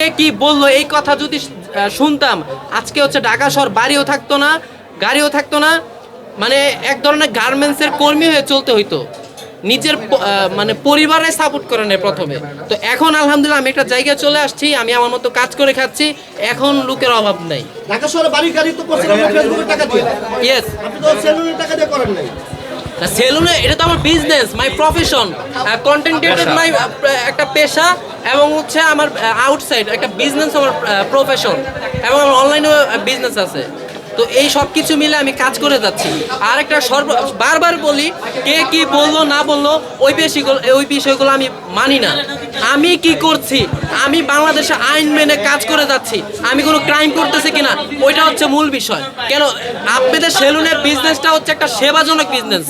কে বলল এই কথা যদি শুনতাম আজকে হচ্ছে ঢাকা শহর বাড়িও থাকতো না গাড়িও থাকতো না মানে এক ধরনের গার্মেন্টসের কর্মী হয়ে চলতে হইতো। নিজের মানে পরিবারে সাপোর্ট করে নেয় প্রথমে। তো এখন আলহামদুলিল্লাহ আমি একটা জায়গায় চলে আসছি আমি আমার মতো কাজ করে খাচ্ছি এখন লোকের অভাব নাই। ঢাকা শহরে বাড়ি গাড়ি তো করছেন টাকা দিয়ে। ইয়েস আপনি তো সেলুনের টাকা দিয়ে করেন নাই। সেলুনে এটা তো আমার business my profession content creator my একটা পেশা এবং হচ্ছে আমার আউটসাইড একটা বিজনেস আমার প্রফেশন এবং আমার অনলাইনে বিজনেস আছে। তো এই সব কিছু মিলে আমি কাজ করে যাচ্ছি। আর একটা সর্ব বারবার বলি, কে কি বলল, না বলল, ওই বিষয়গুলো ওই বিষয়গুলো আমি মানি না। আমি কি করছি? আমি বাংলাদেশে আইন মেনে কাজ করে যাচ্ছি। আমি কোনো ক্রাইম করতেছি কিনা, ওইটা হচ্ছে মূল বিষয়। কেন? আপনাদের সেলুনের বিজনেসটা হচ্ছে একটা সেবাজনক বিজনেস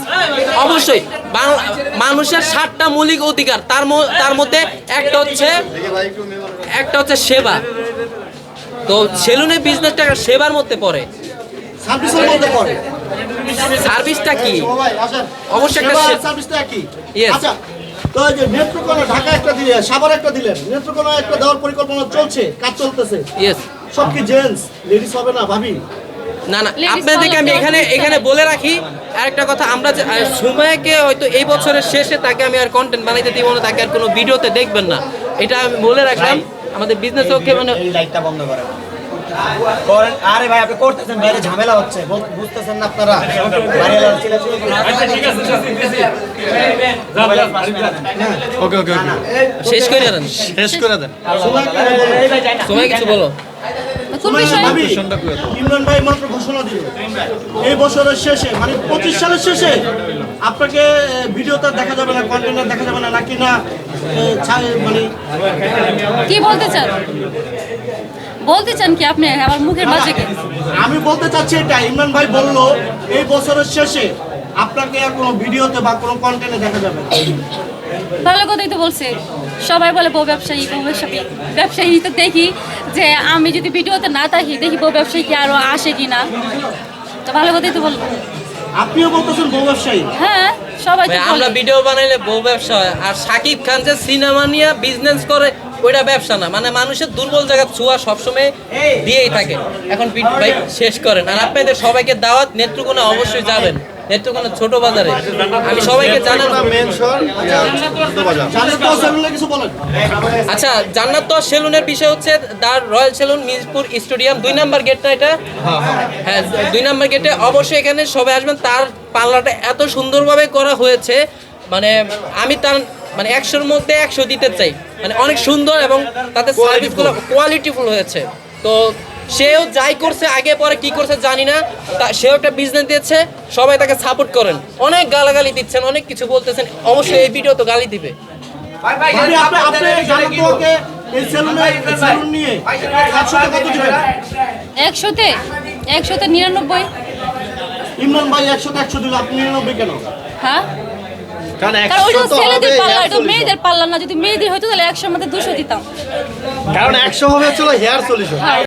অবশ্যই মানুষের ষাটটা মৌলিক অধিকার, তার তার মধ্যে একটা হচ্ছে একটা হচ্ছে সেবা। তো সেলুনের বিজনেসটা সেবার মধ্যে পড়ে। সার্ভিসটা কি? অবশ্যই সার্ভিসটা Yes. আচ্ছা তো এই যে নেত্রকোনা ঢাকা একটা দিলেন সাভার একটা দিলেন। নেত্রকোনা একটা দেওয়ার পরিকল্পনা চলছে কাজ চলতেছে। ইয়েস সব কি জেন্টস লেডিস হবে না ভাবি? না না আপনাদেরকে আমি এখানে এখানে বলে রাখি আরেকটা কথা আমরা সুমাইয়াকে হয়তো এই বছরের শেষে তাকে আমি আর কন্টেন্ট বানাইতে দিব না তাকে আর কোনো ভিডিওতে দেখবেন না। এটা আমি বলে রাখলাম আমাদের বিজনেস ওকে মানে লাইটটা বন্ধ করেন করেন। আরে ভাই আপনি করতেছেন বাইরে ঝামেলা হচ্ছে। বুঝতেছেন না আপনারা? বাইরে এলাকা ওকে ওকে ওকে। শেষ করে দেন। শেষ করে দেন। সময় কিছু বলো। ইমরান ভাই মাত্র ঘোষণা দিল। এই বছরের শেষে মানে পঁচিশ সালের শেষে আপনাকে আহ, ভিডিওতে দেখা যাবে না কন্টেন্টে দেখা যাবে না নাকি না মানে কি বলতে চান? বলতে চান কি আপনি? আমার মুখের মাঝে কি? আমি বলতে চাচ্ছি এটা ইমরান ভাই বলল এই বছরের শেষে আপনাকে আর কোনো ভিডিওতে বা কোনো কন্টেন্টে দেখা যাবে না। ভালো কথাই তো বলছে। সবাই বলে বউ ব্যবসায়ী বউ ব্যবসায়ী ব্যবসায়ী তো দেখি যে আমি যদি ভিডিওতে না থাকি দেখি বউ ব্যবসায়ী কি আরও আসে কি না তো ভালো কথাই তো বলব। আপনিও বলতেছেন বউ ব্যবসায়ী? হ্যাঁ। সবাই। আমরা ভিডিও বানাইলে বউ ব্যবসা হয়। আর সাকিব খান যে সিনেমা নিয়ে বিজনেস করে ওইটা ব্যবসা না। মানে মানুষের দুর্বল জায়গা ছোঁয়া সবসময় দিয়েই থাকে। এখন ভাই শেষ করেন। আর আপনাদের সবাইকে দাওয়াত নেত্রকোনা অবশ্যই যাবেন। নেত্রকোনা ছোট বাজারে। আমি সবাইকে জানাব বলেন। আচ্ছা জান্নাত তো সেলুনের বিষয় হচ্ছে the royal salon Mirpur stadium. দুই নাম্বার গেটটা এটা? হ্যাঁ দুই নাম্বার গেটে অবশ্যই এখানে সবাই আসবেন। তার পার্লারটা এত সুন্দরভাবে করা হয়েছে মানে আমি তার মানে একশোর মধ্যে একশো দিতে চাই। মানে অনেক সুন্দর এবং তাতে সার্ভিসগুলো কোয়ালিটিফুল হয়েছে। তো সেও যাই করছে আগে পরে কি করছে জানি না। তা সেও একটা বিজনেস দিয়েছে সবাই তাকে সাপোর্ট করেন। অনেক গালাগালি দিচ্ছেন অনেক কিছু বলতেছেন অবশ্যই এই ভিডিও তো গালি দিবে। ভাবি আপনি আপনি জানেন তো ওকে এই সেলুনে সেলুন নিয়ে একশোতে একশোতে নিরানব্বই। ইমরান ভাই একশোতে একশো দিল আপনি নিরানব্বই কেন? হ্যাঁ? একশো মেয়েদের পাল্লা না। যদি মেয়েদের হয়তো তাহলে একশোর মধ্যে দুশো দিতাম। কারণ একশো হবে চলো হেয়ার সলিউশন